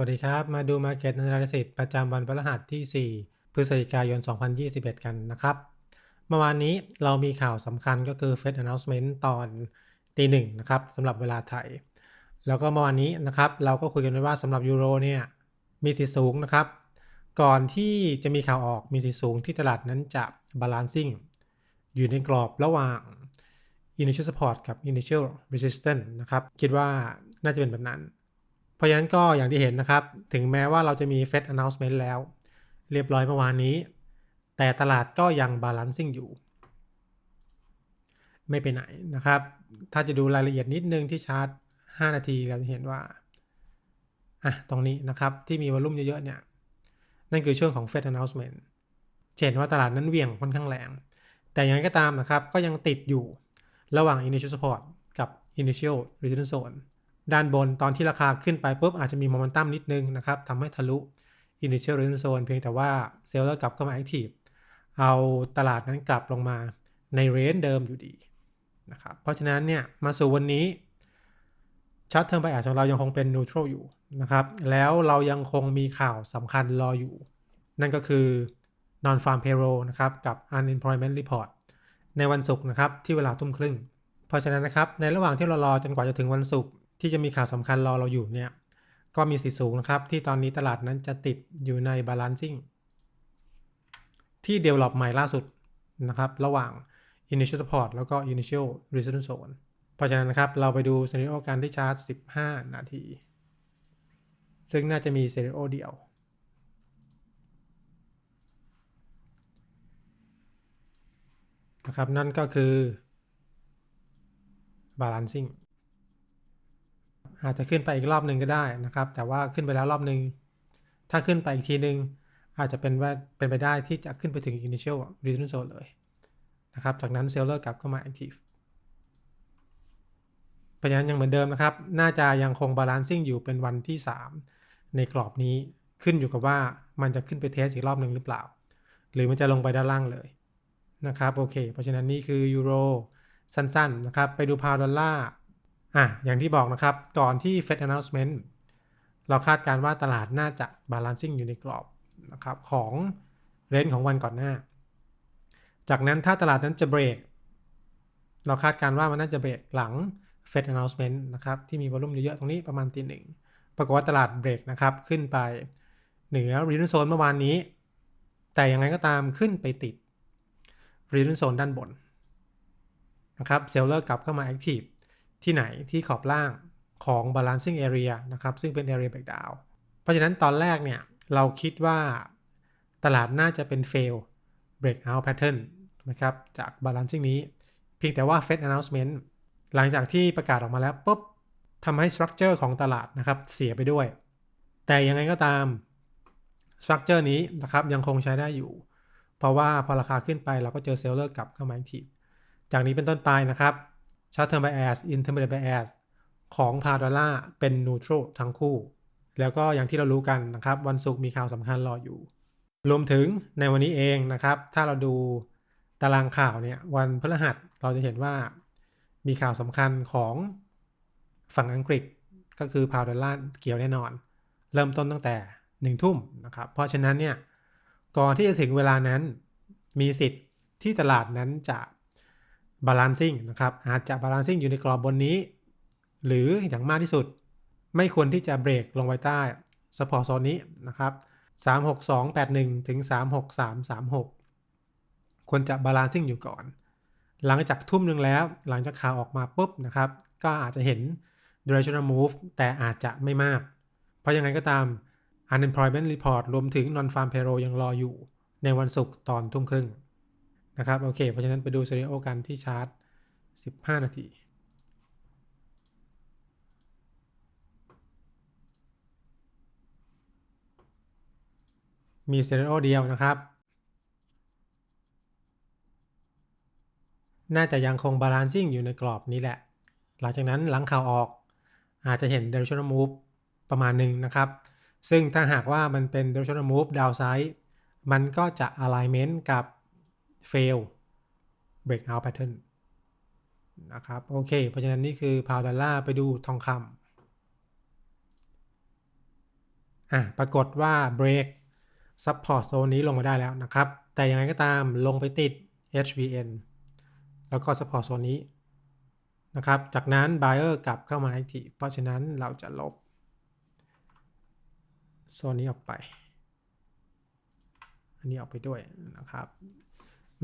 วัสดีครับ มาดู Market Analysis ประจำวันพฤหัสที่ 4 พฤศจิกายน 2021 กันนะครับ เมื่อวานนี้เรามีข่าวสำคัญก็คือ Fed Announcement ตอนตีหนึ่งนะครับสำหรับเวลาไทย แล้วก็เมื่อวานนี้นะครับเราก็คุยกันไว้ว่าสำหรับยูโรเนี่ยมีสีสูงนะครับ ก่อนที่จะมีข่าวออกมีสีสูงที่ตลาดนั้นจะ balancing อยู่ในกรอบระหว่าง initial support กับ initial resistance นะครับคิดว่าน่าจะเป็นแบบนั้น เพราะฉะนั้นก็อย่างที่เห็นนะครับ ถึงแม้ว่าเราจะมี Fed announcement แล้ว เรียบร้อยเมื่อวานนี้ แต่ตลาดก็ยัง balancing อยู่ ไม่ไปไหนนะครับ ถ้าจะดูรายละเอียดนิดนึงที่ชาร์ต 5 นาทีเราจะเห็นว่าอะตรงนี้นะครับ ที่มีวอลุ่มเยอะๆเนี่ย นั่นคือช่วงของ Fed announcement เห็นว่าตลาดนั้นเวี่ยงค่อนข้างแรง แต่อย่างไรก็ตามนะครับ ก็ยังติดอยู่ระหว่าง initial support กับ initial resistance zone ด้านบนตอนที่ราคาขึ้นไปปุ๊บอาจจะมีโมเมนตัมนิดนึงนะครับทำให้ทะลุ initial resistance zone เพียงแต่ว่าเซลล์กลับเข้ามา active เอาตลาดนั้นกลับลงมาในเรนจ์เดิมอยู่ดีนะครับเพราะฉะนั้นเนี่ยมาสู่วันนี้ชัดเทอมไปอาจของเรายังคงเป็น neutral อยู่นะครับแล้วเรายังคงมีข่าวสำคัญรออยู่ นั่นก็คือ non farm payroll นะครับกับ unemployment report ในวันศุกร์นะครับที่เวลาทุ่มครึ่ง เพราะฉะนั้นนะครับในระหว่างที่เรารอจนกว่าจะถึงวันศุกร์ ที่จะมีข่าวสำคัญรอเราอยู่เนี่ย ก็มีสีสูงนะครับ ที่ตอนนี้ตลาดนั้นจะติดอยู่ใน balancing ที่ develop ใหม่ล่าสุดนะครับ ระหว่าง initial support แล้วก็ initial resistance zone เพราะฉะนั้นนะครับ เราไปดูซี n น r โอการที่ชาร์ต15 นาที ซึ่งน่าจะมีซี n น r โอเดียวนะครับ นั่นก็คือ balancing อาจจะขึ้นไปอีกรอบหนึ่งก็ได้นะครับ แต่ว่าขึ้นไปแล้วรอบหนึ่งถ้าขึ้นไปอีกทีหนึ่งอาจจะเป็นว่าเป็นไปได้ที่จะขึ้นไปถึง initial resistance zone เลยนะครับ จากนั้นเซลเลอร์กลับเข้ามา active เพราะฉะนั้นยังเหมือนเดิมนะครับ น่าจะยังคง balancing อยู่เป็นวันที่ 3 ในกรอบนี้ขึ้นอยู่กับว่ามันจะขึ้นไปเทสอีกรอบหนึ่งหรือเปล่า หรือมันจะลงไปด้านล่างเลยนะครับโอเค เพราะฉะนั้นนี่คือยูโรสั้นๆนะครับ ไปดูพาวดอลลาร์ อะอย่างที่บอกนะครับ ก่อนที่ Fed announcement เราคาดการว่าตลาดน่าจะ balancing อยู่ในกรอบนะครับของเรนของวันก่อนหน้า จากนั้นถ้าตลาดนั้นจะเบรกเราคาดการว่ามันน่าจะเบรกหลัง Fed announcement นะครับที่มีวอลุ่มเยอะๆตรงนี้ประมาณตีหนึ่งปรากฏว่าตลาดเบรกนะครับขึ้นไปเหนือ r e s i s t a n c e zone เมื่อวานนี้ แต่ยังไงก็ตามขึ้นไปติด r e s i s t a n c e zone ด้านบนนะครับเซลเลอร์กลับเข้ามา active ที่ไหนที่ขอบล่างของ balancing area นะครับ ซึ่งเป็น area breakdown เพราะฉะนั้นตอนแรกเนี่ย เราคิดว่าตลาดน่าจะเป็น fail breakout pattern นะครับ จาก balancing นี้ เพียงแต่ว่า Fed announcement หลังจากที่ประกาศออกมาแล้วปุ๊บทำให้ structure ของตลาดนะครับ เสียไปด้วย แต่ยังไงก็ตาม structure นี้นะครับยังคงใช้ได้อยู่ เพราะว่าพอราคาขึ้นไปเราก็เจอเซลเลอร์กลับเข้ามาอีกทีจากนี้เป็นต้นไปนะครับ short term bias intermediate bias ของพาดอลลาร์เป็น neutral ทั้งคู่ แล้วก็อย่างที่เรารู้กันนะครับ วันศุกร์มีข่าวสำคัญรออยู่ รวมถึงในวันนี้เองนะครับ ถ้าเราดูตารางข่าวเนี่ยวันพฤหัสเราจะเห็นว่ามีข่าวสำคัญของฝั่งอังกฤษก็คือพาวดอลลาร์เกี่ยวแน่นอน เริ่มต้นตั้งแต่หนึ่งทุ่มนะครับ เพราะฉะนั้นเนี่ยก่อนที่จะถึงเวลานั้นมีสิทธิ์ที่ตลาดนั้นจะ balancing นะครับ อาจจะ balancing อยู่ในกรอบบนนี้ หรืออย่างมากที่สุด ไม่ควรที่จะเบรกลงไว้ใต้ support zone นี้นะครับ 36281 ถึง 36336 ควรจะ balancing อยู่ก่อน หลังจากทุ่มหนึ่งแล้ว หลังจากข่าวออกมาปุ๊บนะครับ ก็อาจจะเห็น directional move แต่อาจจะไม่มาก เพราะยังไงก็ตาม unemployment report รวมถึง non farm payroll ยังรออยู่ในวันศุกร์ตอนทุ่มครึ่ง นะครับโอเค เพราะฉะนั้นไปดูซีเรียลกันที่ชาร์ต15 นาทีมีซีเรียลเดียวนะครับ น่าจะยังคงบาลานซิ่งอยู่ในกรอบนี้แหละ หลังจากนั้นหลังข่าวออกอาจจะเห็น directional move ประมาณหนึ่งนะครับ ซึ่งถ้าหากว่ามันเป็น directional move downside มันก็จะ alignment กับ fail breakout pattern นะครับโอเค เพราะฉะนั้นนี่คือพาวดอลลาร์ไปดูทองคำอะปรากฏว่า break support zone นี้ลงมาได้แล้วนะครับ แต่ยังไงก็ตามลงไปติด HVN แล้วก็ support zone นี้นะครับ จากนั้น buyer กลับเข้ามา active เพราะฉะนั้นเราจะลบโซนนี้ออกไป อันนี้ออกไปด้วยนะครับ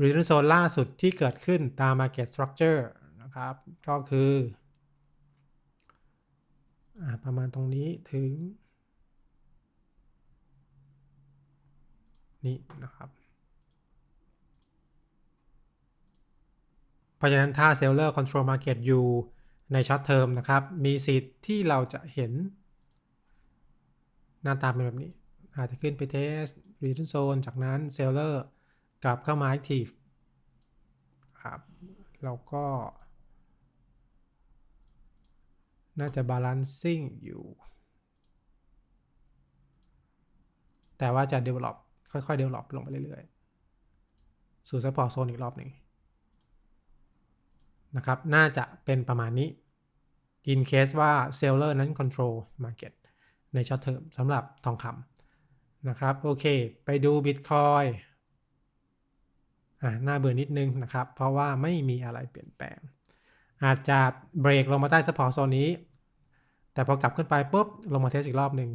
return zone ล่าสุดที่เกิดขึ้นตาม market structure นะครับ ก็คืออประมาณตรงนี้ถึง นี่นะครับ เพราะฉะนั้นถ้า seller control market อยู่ใน short term นะครับ มีสิทธิ์ที่เราจะเห็น หน้าตาเป็นแบบนี้ อาจจะขึ้นไป test return zone จากนั้น seller กลับเข้ามา active ครับแล้วก็ น่าจะ balancing อยู่ แต่ว่าจะ develop ค่อยๆ develop ลงไปเรื่อยๆ สู่ support zone อีกรอบหนึ่งนะครับ น่าจะเป็นประมาณนี้ in case ว่า seller นั้น control market ใน short term สำหรับทองคำนะครับ โอเค ไปดู Bitcoin อ่าห น้าเบื่อนิดนึงนะครับ เพราะว่าไม่มีอะไรเปลี่ยนแปลง อาจจะเบรกลงมาใต้ support zone นี้ แต่พอกลับขึ้นไปปุ๊บลงมาเทสอีกรอบหนึ่ง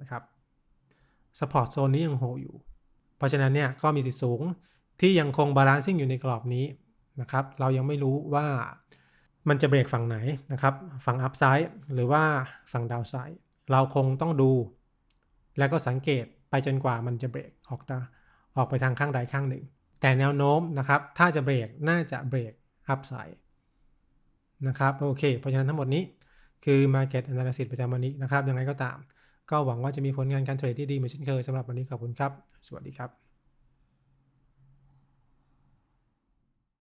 นะครับ support zone นี้ยังโฮอยู่ เพราะฉะนั้นเนี่ยก็มีสิทธิ์สูงที่ยังคง balancing อยู่ในกรอบนี้นะครับ เรายังไม่รู้ว่ามันจะเบรกฝั่งไหนนะครับ ฝั่ง upside หรือว่าฝั่ง downside เราคงต้องดู แล้วก็สังเกตไปจนกว่ามันจะเบรกออกตาออกไปทางข้างใดข้างหนึ่ง แต่แนวโน้มนะครับ ถ้าจะเบรกน่าจะเบรกอัพไซด์นะครับโอเค เพราะฉะนั้นทั้งหมดนี้คือ market analysis ประจำวันนี้นะครับยังไงก็ตาม ก็หวังว่าจะมีผลงานการเทรดที่ดีเหมือนเช่นเคยสำหรับวันนี้ขอบคุณครับ สวัสดีครับ